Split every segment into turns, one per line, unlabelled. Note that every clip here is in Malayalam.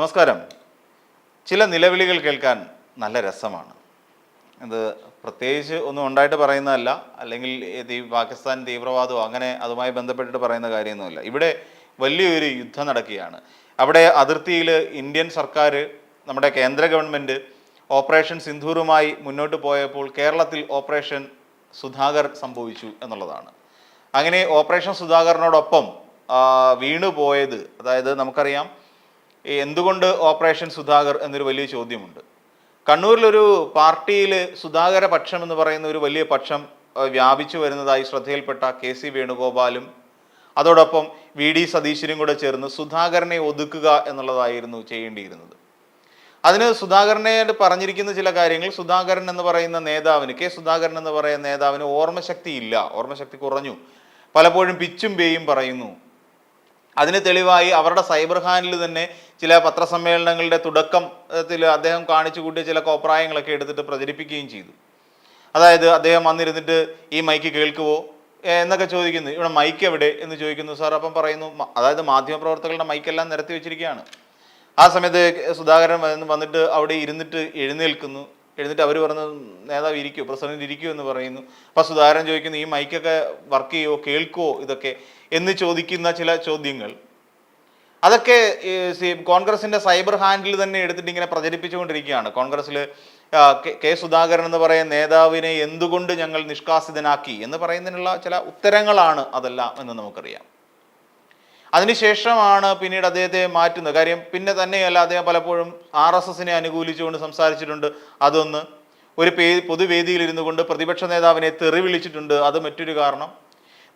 നമസ്കാരം. ചില നിലവിളികൾ കേൾക്കാൻ നല്ല രസമാണ്. ഇത് പ്രത്യേകിച്ച് ഒന്നും ഉണ്ടായിട്ട് പറയുന്നതല്ല. അല്ലെങ്കിൽ പാകിസ്ഥാൻ തീവ്രവാദവും അങ്ങനെ അതുമായി ബന്ധപ്പെട്ടിട്ട് പറയുന്ന കാര്യമൊന്നുമില്ല. ഇവിടെ വലിയൊരു യുദ്ധം നടക്കുകയാണ്. അവിടെ അതിർത്തിയിൽ ഇന്ത്യൻ സർക്കാർ നമ്മുടെ കേന്ദ്ര ഗവൺമെന്റ് ഓപ്പറേഷൻ സിന്ധൂറുമായി മുന്നോട്ട് പോയപ്പോൾ കേരളത്തിൽ ഓപ്പറേഷൻ സുധാകർ സംഭവിച്ചു എന്നുള്ളതാണ്. അങ്ങനെ ഓപ്പറേഷൻ സുധാകറിനോടൊപ്പം വീണുപോയത് അതായത് നമുക്കറിയാം എന്തുകൊണ്ട് ഓപ്പറേഷൻ സുധാകർ എന്നൊരു വലിയ ചോദ്യമുണ്ട്. കണ്ണൂരിലൊരു പാർട്ടിയിൽ സുധാകര പക്ഷം എന്ന് പറയുന്ന ഒരു വലിയ പക്ഷം വ്യാപിച്ചു വരുന്നതായി ശ്രദ്ധയിൽപ്പെട്ട കെ സി വേണുഗോപാലും അതോടൊപ്പം വി ഡി സതീശനും കൂടെ ചേർന്ന് സുധാകരനെ ഒതുക്കുക എന്നുള്ളതായിരുന്നു ചെയ്യേണ്ടിയിരുന്നത്. അതിന് സുധാകരനെ പറഞ്ഞിരിക്കുന്ന ചില കാര്യങ്ങൾ സുധാകരൻ എന്ന് പറയുന്ന നേതാവിന് കെ സുധാകരൻ എന്ന് പറയുന്ന നേതാവിന് ഓർമ്മശക്തി ഇല്ല ഓർമ്മശക്തി കുറഞ്ഞു. പലപ്പോഴും പിച്ചും പേയും പറയുന്നു. അതിന് തെളിവായി അവരുടെ സൈബർ ഹാൻഡിൽ തന്നെ ചില പത്രസമ്മേളനങ്ങളുടെ തുടക്കത്തിൽ അദ്ദേഹം കാണിച്ചു കൂട്ടിയ ചില കോപ്രായങ്ങളൊക്കെ എടുത്തിട്ട് പ്രചരിപ്പിക്കുകയും ചെയ്തു. അതായത് അദ്ദേഹം വന്നിരുന്നിട്ട് ഈ മൈക്ക് കേൾക്കുവോ? എന്നൊക്കെ ചോദിക്കുന്നു. ഇവിടെ മൈക്ക് എവിടെ? എന്ന് ചോദിക്കുന്നു. സാർ അപ്പം പറയുന്നു അതായത് മാധ്യമപ്രവർത്തകരുടെ മൈക്കെല്ലാം നിരത്തി വെച്ചിരിക്കുകയാണ്. ആ സമയത്ത് സുധാകരൻ വന്നിട്ട് അവിടെ ഇരുന്നിട്ട് എഴുന്നേൽക്കുന്നു. എഴുന്നിട്ട് അവർ പറഞ്ഞു നേതാവ് ഇരിക്കൂ പ്രസിഡന്റ് ഇരിക്കൂ എന്ന് പറയുന്നു. അപ്പം സുധാകരൻ ചോദിക്കുന്നു ഈ മൈക്കൊക്കെ വർക്ക് ചെയ്യുമോ കേൾക്കുമോ ഇതൊക്കെ? എന്ന് ചോദിക്കുന്ന ചില ചോദ്യങ്ങൾ. അതൊക്കെ കോൺഗ്രസിന്റെ സൈബർ ഹാൻഡിൽ തന്നെ എടുത്തിട്ട് ഇങ്ങനെ പ്രചരിപ്പിച്ചുകൊണ്ടിരിക്കുകയാണ്. കോൺഗ്രസ്സിൽ കെ സുധാകരൻ എന്ന് പറയുന്ന നേതാവിനെ എന്തുകൊണ്ട് ഞങ്ങൾ നിഷ്കാസിതനാക്കി എന്ന് പറയുന്നതിനുള്ള ചില ഉത്തരങ്ങളാണ് അതെല്ലാം എന്ന് നമുക്കറിയാം. അതിനുശേഷമാണ് പിന്നീട് അദ്ദേഹത്തെ മാറ്റുന്നത്. കാര്യം പിന്നെ തന്നെയല്ല അദ്ദേഹം പലപ്പോഴും ആർ എസ് എസിനെ അനുകൂലിച്ചുകൊണ്ട് സംസാരിച്ചിട്ടുണ്ട്. അതൊന്ന് ഒരു പേ പൊതുവേദിയിൽ ഇരുന്നു കൊണ്ട് പ്രതിപക്ഷ നേതാവിനെ തെറി വിളിച്ചിട്ടുണ്ട്. അത് മറ്റൊരു കാരണം.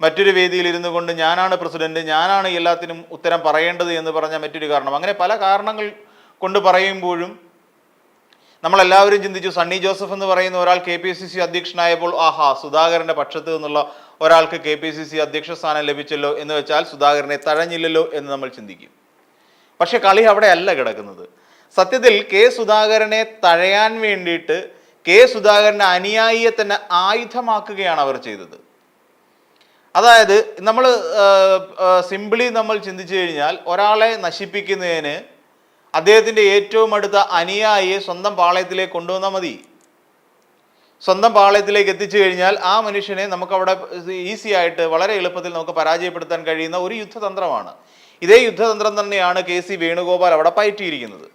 മറ്റൊരു വേദിയിൽ ഇരുന്നു കൊണ്ട് ഞാനാണ് പ്രസിഡന്റ് ഞാനാണ് എല്ലാത്തിനും ഉത്തരം പറയേണ്ടത് എന്ന് പറഞ്ഞ മറ്റൊരു കാരണം. അങ്ങനെ പല കാരണങ്ങൾ കൊണ്ട് പറയുമ്പോഴും നമ്മളെല്ലാവരും ചിന്തിച്ചു സണ്ണി ജോസഫ് എന്ന് പറയുന്ന ഒരാൾ കെ പി സി സി അധ്യക്ഷനായപ്പോൾ ആഹാ സുധാകരന്റെ പക്ഷത്ത് നിന്നുള്ള ഒരാൾക്ക് കെ പി സി സി അധ്യക്ഷ സ്ഥാനം ലഭിച്ചല്ലോ എന്ന് വെച്ചാൽ സുധാകരനെ തഴഞ്ഞില്ലല്ലോ എന്ന് നമ്മൾ ചിന്തിക്കും. പക്ഷെ കളി അവിടെ അല്ല കിടക്കുന്നത്. സത്യത്തിൽ കെ സുധാകരനെ തഴയാൻ വേണ്ടിയിട്ട് കെ സുധാകരന്റെ അനുയായിയെ തന്നെ ആയുധമാക്കുകയാണ് അവർ ചെയ്തത്. അതായത് നമ്മൾ സിംപിളി നമ്മൾ ചിന്തിച്ചു കഴിഞ്ഞാൽ ഒരാളെ നശിപ്പിക്കുന്നതിന് അദ്ദേഹത്തിന്റെ ഏറ്റവും അടുത്ത അനുയായിയെ സ്വന്തം പാളയത്തിലേക്ക് കൊണ്ടുവന്നാൽ മതി. സ്വന്തം പാളയത്തിലേക്ക് എത്തിച്ചു കഴിഞ്ഞാൽ ആ മനുഷ്യനെ നമുക്കവിടെ ഈസി ആയിട്ട് വളരെ എളുപ്പത്തിൽ നമുക്ക് പരാജയപ്പെടുത്താൻ കഴിയുന്ന ഒരു യുദ്ധതന്ത്രമാണ്. ഇതേ യുദ്ധതന്ത്രം തന്നെയാണ് കെ സി വേണുഗോപാൽ അവിടെ പയറ്റിയിരിക്കുന്നത്.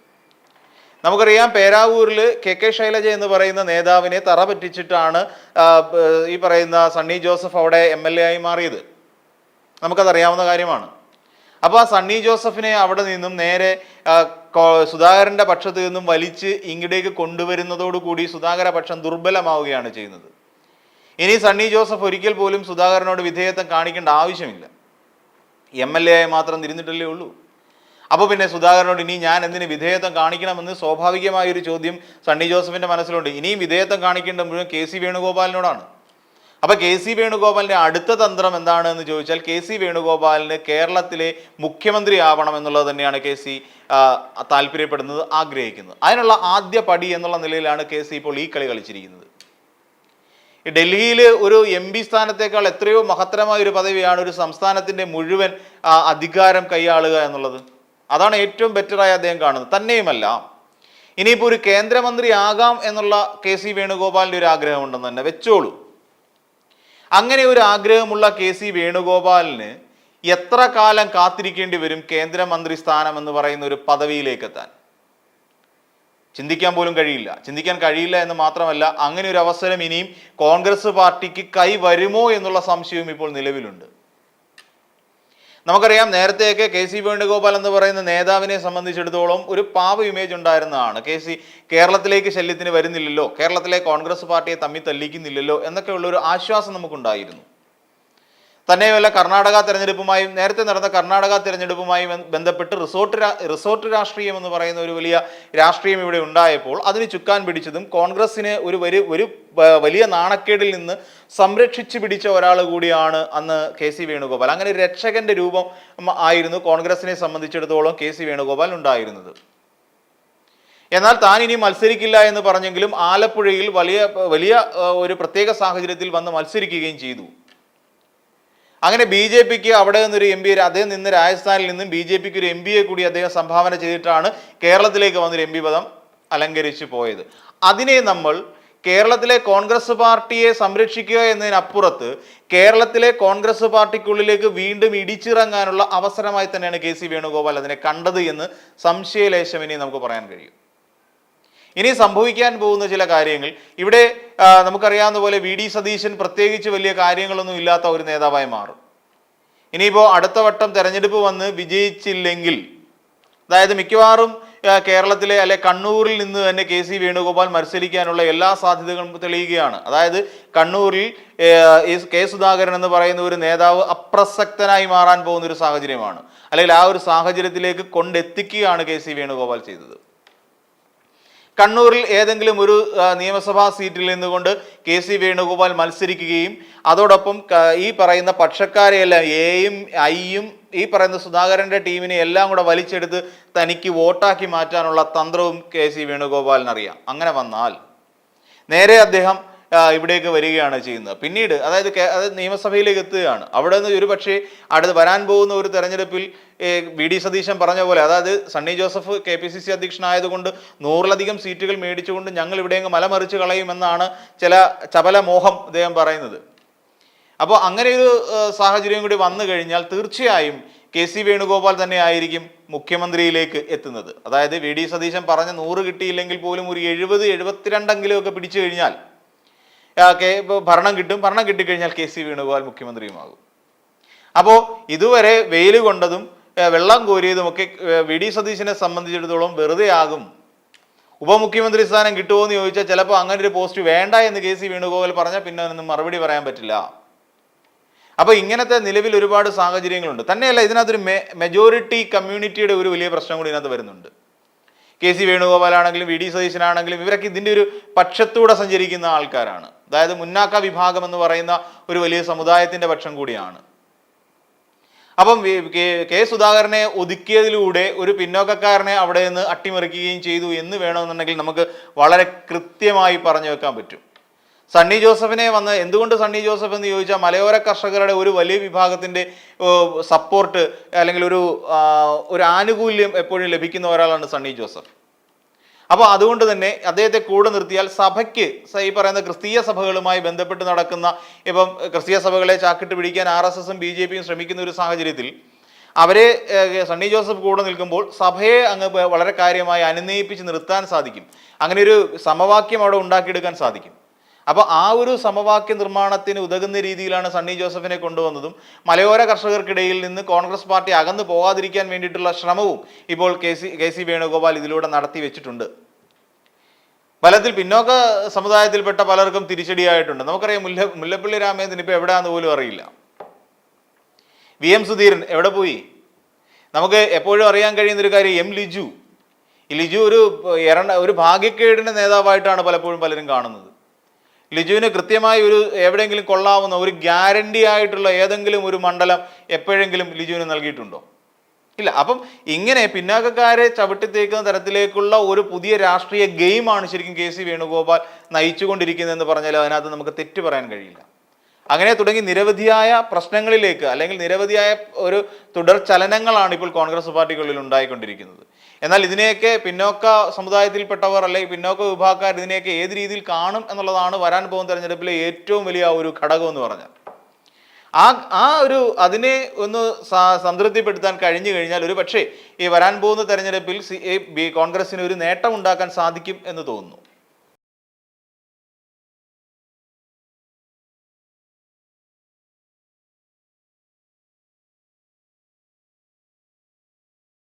നമുക്കറിയാം പേരാവൂരിൽ കെ കെ ശൈലജ എന്ന് പറയുന്ന നേതാവിനെ തറ പറ്റിച്ചിട്ടാണ് ഈ പറയുന്ന സണ്ണി ജോസഫ് അവിടെ എം എൽ എ ആയി മാറിയത്. നമുക്കതറിയാവുന്ന കാര്യമാണ്. അപ്പോൾ ആ സണ്ണി ജോസഫിനെ അവിടെ നിന്നും നേരെ സുധാകരന്റെ പക്ഷത്ത് നിന്നും വലിച്ച് ഇങ്ങടേക്ക് കൊണ്ടുവരുന്നതോടുകൂടി സുധാകര പക്ഷം ദുർബലമാവുകയാണ് ചെയ്യുന്നത്. ഇനി സണ്ണി ജോസഫ് ഒരിക്കൽ പോലും സുധാകരനോട് വിധേയത്വം കാണിക്കേണ്ട ആവശ്യമില്ല. എം എൽ എ ആയി മാത്രം തിരിഞ്ഞിട്ടല്ലേ ഉള്ളൂ. അപ്പോൾ പിന്നെ സുധാകരനോട് ഇനി ഞാൻ എന്തിന് വിധേയത്വം കാണിക്കണമെന്ന് സ്വാഭാവികമായ ഒരു ചോദ്യം സണ്ണി ജോസഫിന്റെ മനസ്സിലുണ്ട്. ഇനിയും വിധേയത്വം കാണിക്കേണ്ട മുഴുവൻ കെ സി വേണുഗോപാലിനോടാണ്. അപ്പൊ കെ സി വേണുഗോപാലിന്റെ അടുത്ത തന്ത്രം എന്താണ് എന്ന് ചോദിച്ചാൽ കെ സി വേണുഗോപാലിന് കേരളത്തിലെ മുഖ്യമന്ത്രി ആവണം എന്നുള്ളത് തന്നെയാണ് കെ സി താല്പര്യപ്പെടുന്നത് ആഗ്രഹിക്കുന്നത്. അതിനുള്ള ആദ്യ പടി എന്നുള്ള നിലയിലാണ് കെ സി ഇപ്പോൾ ഈ കളി കളിച്ചിരിക്കുന്നത്. ഡൽഹിയിൽ ഒരു എം പി സ്ഥാനത്തേക്കാൾ എത്രയോ മഹത്തരമായ ഒരു പദവിയാണ് ഒരു സംസ്ഥാനത്തിന്റെ മുഴുവൻ അധികാരം കൈയാളുക എന്നുള്ളത്. അതാണ് ഏറ്റവും ബെറ്ററായി അദ്ദേഹം കാണുന്നത്. തന്നെയുമല്ല ഇനിയിപ്പോൾ ഒരു കേന്ദ്രമന്ത്രി ആകാം എന്നുള്ള കെ സി വേണുഗോപാലിന്റെ ഒരു ആഗ്രഹമുണ്ടെന്ന് തന്നെ വെച്ചോളൂ. അങ്ങനെ ഒരു ആഗ്രഹമുള്ള കെ സി വേണുഗോപാലിന് എത്ര കാലം കാത്തിരിക്കേണ്ടി വരും കേന്ദ്രമന്ത്രി സ്ഥാനം എന്ന് പറയുന്ന ഒരു പദവിയിലേക്ക് എത്താൻ ചിന്തിക്കാൻ പോലും കഴിയില്ല. ചിന്തിക്കാൻ കഴിയില്ല എന്ന് മാത്രമല്ല അങ്ങനെ ഒരു അവസരം ഇനിയും കോൺഗ്രസ് പാർട്ടിക്ക് കൈ വരുമോ എന്നുള്ള സംശയവും ഇപ്പോൾ നിലവിലുണ്ട്. നമുക്കറിയാം നേരത്തെയൊക്കെ കെ സി വേണുഗോപാൽ എന്ന് പറയുന്ന നേതാവിനെ സംബന്ധിച്ചിടത്തോളം ഒരു പാവ ഇമേജ് ഉണ്ടായിരുന്നതാണ്. കെ സി കേരളത്തിലേക്ക് ശല്യത്തിന് വരുന്നില്ലല്ലോ കേരളത്തിലെ കോൺഗ്രസ് പാർട്ടിയെ തമ്മിൽ തല്ലിക്കുന്നില്ലല്ലോ എന്നൊക്കെയുള്ള ഒരു ആശ്വാസം നമുക്കുണ്ടായിരുന്നു. തന്നെയുമല്ല കർണാടക തെരഞ്ഞെടുപ്പുമായും നേരത്തെ നടന്ന കർണാടക തെരഞ്ഞെടുപ്പുമായും ബന്ധപ്പെട്ട് റിസോർട്ട് റിസോർട്ട് രാഷ്ട്രീയം എന്ന് പറയുന്ന ഒരു വലിയ രാഷ്ട്രീയം ഇവിടെ ഉണ്ടായപ്പോൾ അതിന് ചുക്കാൻ പിടിച്ചതും കോൺഗ്രസിന് ഒരു ഒരു വലിയ നാണക്കേടിൽ നിന്ന് സംരക്ഷിച്ചു പിടിച്ച ഒരാൾ കൂടിയാണ് അന്ന് കെ സി വേണുഗോപാൽ. അങ്ങനെ രക്ഷകന്റെ രൂപം ആയിരുന്നു കോൺഗ്രസിനെ സംബന്ധിച്ചിടത്തോളം കെ സി വേണുഗോപാൽ ഉണ്ടായിരുന്നത്. എന്നാൽ താൻ ഇനി മത്സരിക്കില്ല എന്ന് പറഞ്ഞെങ്കിലും ആലപ്പുഴയിൽ വലിയ വലിയ ഒരു പ്രത്യേക സാഹചര്യത്തിൽ വന്ന് മത്സരിക്കുകയും ചെയ്തു. അങ്ങനെ ബി ജെ പിക്ക് അവിടെ നിന്നൊരു എം പി അദ്ദേഹം നിന്ന് രാജസ്ഥാനിൽ നിന്നും ബി ജെ പിക്ക് ഒരു എം പിയെ കൂടി അദ്ദേഹം സംഭാവന ചെയ്തിട്ടാണ് കേരളത്തിലേക്ക് വന്നൊരു എം പി പദം അലങ്കരിച്ചു പോയത്. അതിനെ നമ്മൾ കേരളത്തിലെ കോൺഗ്രസ് പാർട്ടിയെ സംരക്ഷിക്കുക എന്നതിനപ്പുറത്ത് കേരളത്തിലെ കോൺഗ്രസ് പാർട്ടിക്കുള്ളിലേക്ക് വീണ്ടും ഇടിച്ചിറങ്ങാനുള്ള അവസരമായി തന്നെയാണ് കെ സി വേണുഗോപാൽ അതിനെ കണ്ടത് എന്ന് സംശയലേശം നമുക്ക് പറയാൻ കഴിയും. ഇനി സംഭവിക്കാൻ പോകുന്ന ചില കാര്യങ്ങൾ. ഇവിടെ നമുക്കറിയാവുന്ന പോലെ വി ഡി സതീശൻ പ്രത്യേകിച്ച് വലിയ കാര്യങ്ങളൊന്നും ഇല്ലാത്ത ഒരു നേതാവായി മാറും. ഇനിയിപ്പോൾ അടുത്ത വട്ടം തെരഞ്ഞെടുപ്പ് വന്ന് വിജയിച്ചില്ലെങ്കിൽ അതായത് മിക്കവാറും കേരളത്തിലെ അല്ലെ കണ്ണൂരിൽ നിന്ന് തന്നെ കെ സി വേണുഗോപാൽ മത്സരിക്കാനുള്ള എല്ലാ സാധ്യതകളും തെളിയുകയാണ്. അതായത് കണ്ണൂരിൽ കെ സുധാകരൻ എന്ന് പറയുന്ന ഒരു നേതാവ് അപ്രസക്തനായി മാറാൻ പോകുന്ന ഒരു സാഹചര്യമാണ്. അല്ലെങ്കിൽ ആ ഒരു സാഹചര്യത്തിലേക്ക് കൊണ്ടെത്തിക്കുകയാണ് കെ സി വേണുഗോപാൽ ചെയ്തത്. കണ്ണൂരിൽ ഏതെങ്കിലും ഒരു നിയമസഭാ സീറ്റിൽ നിന്നുകൊണ്ട് കെ സി വേണുഗോപാൽ മത്സരിക്കുകയും അതോടൊപ്പം ഈ പറയുന്ന പക്ഷക്കാരെയെല്ലാം എയും ഐയും ഈ പറയുന്ന സുധാകരന്റെ ടീമിനെ എല്ലാം കൂടെ വലിച്ചെടുത്ത് തനിക്ക് വോട്ടാക്കി മാറ്റാനുള്ള തന്ത്രവും കെ സി വേണുഗോപാലിനറിയാം. അങ്ങനെ വന്നാൽ നേരെ അദ്ദേഹം ഇവിടേക്ക് വരികയാണ് ചെയ്യുന്നത്. പിന്നീട് അതായത് അതായത് നിയമസഭയിലേക്ക് എത്തുകയാണ്. അവിടെ നിന്ന് ഒരു പക്ഷേ അടുത്ത് വരാൻ പോകുന്ന ഒരു തെരഞ്ഞെടുപ്പിൽ വി ഡി സതീശൻ പറഞ്ഞ പോലെ അതായത് Sunny Joseph K P C C അധ്യക്ഷനായതുകൊണ്ട് നൂറിലധികം സീറ്റുകൾ മേടിച്ചുകൊണ്ട് ഞങ്ങൾ ഇവിടെ അങ്ങ് മലമറിച്ച് കളയുമെന്നാണ് ചില ചപല മോഹം അദ്ദേഹം പറയുന്നത്. അപ്പോൾ അങ്ങനെ ഒരു സാഹചര്യം കൂടി വന്നു കഴിഞ്ഞാൽ തീർച്ചയായും കെ സി വേണുഗോപാൽ തന്നെ ആയിരിക്കും മുഖ്യമന്ത്രിയിലേക്ക് എത്തുന്നത്. അതായത് വി ഡി സതീശൻ പറഞ്ഞ നൂറ് കിട്ടിയില്ലെങ്കിൽ പോലും ഒരു എഴുപത് എഴുപത്തിരണ്ടെങ്കിലും ഒക്കെ പിടിച്ചു കഴിഞ്ഞാൽ ഭരണം കിട്ടും. ഭരണം കിട്ടിക്കഴിഞ്ഞാൽ കെ സി വേണുഗോപാൽ മുഖ്യമന്ത്രിയുമാകും. അപ്പോൾ ഇതുവരെ വെയിൽ കൊണ്ടതും വെള്ളം കോരിയതുമൊക്കെ വി ഡി സതീശനെ സംബന്ധിച്ചിടത്തോളം വെറുതെ ആകും. ഉപമുഖ്യമന്ത്രി സ്ഥാനം കിട്ടുമോ എന്ന് ചോദിച്ചാൽ ചിലപ്പോൾ അങ്ങനെ ഒരു പോസ്റ്റ് വേണ്ട എന്ന് കെ സി വേണുഗോപാൽ പറഞ്ഞാൽ പിന്നെ ഒന്നും മറുപടി പറയാൻ പറ്റില്ല. അപ്പോൾ ഇങ്ങനത്തെ നിലവിൽ ഒരുപാട് സാഹചര്യങ്ങളുണ്ട്. തന്നെയല്ല ഇതിനകത്തൊരു മെജോറിറ്റി കമ്മ്യൂണിറ്റിയുടെ ഒരു വലിയ പ്രശ്നം കൂടി ഇതിനകത്ത് വരുന്നുണ്ട്. കെ സി വേണുഗോപാലാണെങ്കിലും വി ഡി സതീശനാണെങ്കിലും ഇവരൊക്കെ ഇതിന്റെ ഒരു പക്ഷത്തൂടെ സഞ്ചരിക്കുന്ന ആൾക്കാരാണ്. അതായത് മുന്നാക്ക വിഭാഗം എന്ന് പറയുന്ന ഒരു വലിയ സമുദായത്തിന്റെ പക്ഷം കൂടിയാണ്. അപ്പം കെ സുധാകരനെ ഒതുക്കിയതിലൂടെ ഒരു പിന്നോക്കക്കാരനെ അവിടെ നിന്ന് അട്ടിമറിക്കുകയും ചെയ്തു എന്ന് വേണമെന്നുണ്ടെങ്കിൽ നമുക്ക് വളരെ കൃത്യമായി പറഞ്ഞു വെക്കാൻ പറ്റും. സണ്ണി ജോസഫിനെ വന്ന് എന്തുകൊണ്ട് സണ്ണി ജോസഫ് എന്ന് ചോദിച്ചാൽ മലയോര കർഷകരുടെ ഒരു വലിയ വിഭാഗത്തിന്റെ സപ്പോർട്ട് അല്ലെങ്കിൽ ഒരു ഒരു ആനുകൂല്യം എപ്പോഴും ലഭിക്കുന്ന ഒരാളാണ് സണ്ണി ജോസഫ്. അപ്പോൾ അതുകൊണ്ട് തന്നെ അദ്ദേഹത്തെ കൂടെ നിർത്തിയാൽ സഭയ്ക്ക് ഈ പറയുന്ന ക്രിസ്തീയ സഭകളുമായി ബന്ധപ്പെട്ട് നടക്കുന്ന ഇപ്പം ക്രിസ്തീയ സഭകളെ ചാക്കിട്ട് പിടിക്കാൻ ആർ എസ് എസും ബി ജെ പിയും ശ്രമിക്കുന്ന ഒരു സാഹചര്യത്തിൽ അവരെ സണ്ണി ജോസഫ് കൂടെ നിൽക്കുമ്പോൾ സഭയെ അങ്ങ് വളരെ കാര്യമായി അനുനയിപ്പിച്ച് നിർത്താൻ സാധിക്കും. അങ്ങനെ ഒരു സമവാക്യം അവിടെ ഉണ്ടാക്കിയെടുക്കാൻ സാധിക്കും. അപ്പോൾ ആ ഒരു സമവാക്യ നിർമ്മാണത്തിന് ഉതകുന്ന രീതിയിലാണ് സണ്ണി ജോസഫിനെ കൊണ്ടുവന്നതും മലയോര കർഷകർക്കിടയിൽ നിന്ന് കോൺഗ്രസ് പാർട്ടി അകന്നു പോകാതിരിക്കാൻ വേണ്ടിയിട്ടുള്ള ശ്രമവും ഇപ്പോൾ K C K C Venugopal ഇതിലൂടെ നടത്തി വെച്ചിട്ടുണ്ട്. ഫലത്തിൽ പിന്നോക്ക സമുദായത്തിൽപ്പെട്ട പലർക്കും തിരിച്ചടിയായിട്ടുണ്ട്. നമുക്കറിയാം മുല്ല മുല്ലപ്പള്ളി രാമേന്ദ്രൻ ഇപ്പോൾ എവിടെയാണെന്ന് പോലും അറിയില്ല. വി എം സുധീരൻ എവിടെ പോയി? നമുക്ക് എപ്പോഴും അറിയാൻ കഴിയുന്ന ഒരു കാര്യം എം ലിജു. ലിജു ഒരു എറണ ഒരു ഭാഗ്യക്കേടിന്റെ നേതാവായിട്ടാണ് പലപ്പോഴും പലരും കാണുന്നത്. ലിജുവിന് കൃത്യമായി ഒരു എവിടെയെങ്കിലും കൊള്ളാവുന്ന ഒരു ഗ്യാരണ്ടി ആയിട്ടുള്ള ഏതെങ്കിലും ഒരു മണ്ഡലം എപ്പോഴെങ്കിലും ലിജുവിന് നൽകിയിട്ടുണ്ടോ? ഇല്ല. അപ്പം ഇങ്ങനെ പിന്നാക്കക്കാരെ ചവിട്ടിത്തേക്കുന്ന തരത്തിലേക്കുള്ള ഒരു പുതിയ രാഷ്ട്രീയ ഗെയിമാണ് ശരിക്കും കെ സി വേണുഗോപാൽ നയിച്ചുകൊണ്ടിരിക്കുന്നതെന്ന് പറഞ്ഞാൽ അതിനകത്ത് നമുക്ക് തെറ്റ് പറയാൻ കഴിയില്ല. അങ്ങനെ തുടങ്ങി നിരവധിയായ പ്രശ്നങ്ങളിലേക്ക് അല്ലെങ്കിൽ നിരവധിയായ ഒരു തുടർ ചലനങ്ങളാണ് ഇപ്പോൾ കോൺഗ്രസ് പാർട്ടികളിൽ ഉണ്ടായിക്കൊണ്ടിരിക്കുന്നത്. എന്നാൽ ഇതിനെയൊക്കെ പിന്നോക്ക സമുദായത്തിൽപ്പെട്ടവർ അല്ലെങ്കിൽ പിന്നോക്ക വിഭാഗക്കാർ ഇതിനെയൊക്കെ ഏത് രീതിയിൽ കാണും എന്നുള്ളതാണ് വരാൻ പോകുന്ന തെരഞ്ഞെടുപ്പിലെ ഏറ്റവും വലിയ ഒരു ഘടകം എന്ന് പറഞ്ഞാൽ. ആ ആ ഒരു അതിനെ ഒന്ന് സംതൃപ്തിപ്പെടുത്താൻ കഴിഞ്ഞു കഴിഞ്ഞാൽ ഒരു പക്ഷേ ഈ വരാൻ പോകുന്ന തെരഞ്ഞെടുപ്പിൽ കോൺഗ്രസിന് ഒരു നേട്ടം ഉണ്ടാക്കാൻ സാധിക്കും എന്ന് തോന്നുന്നു.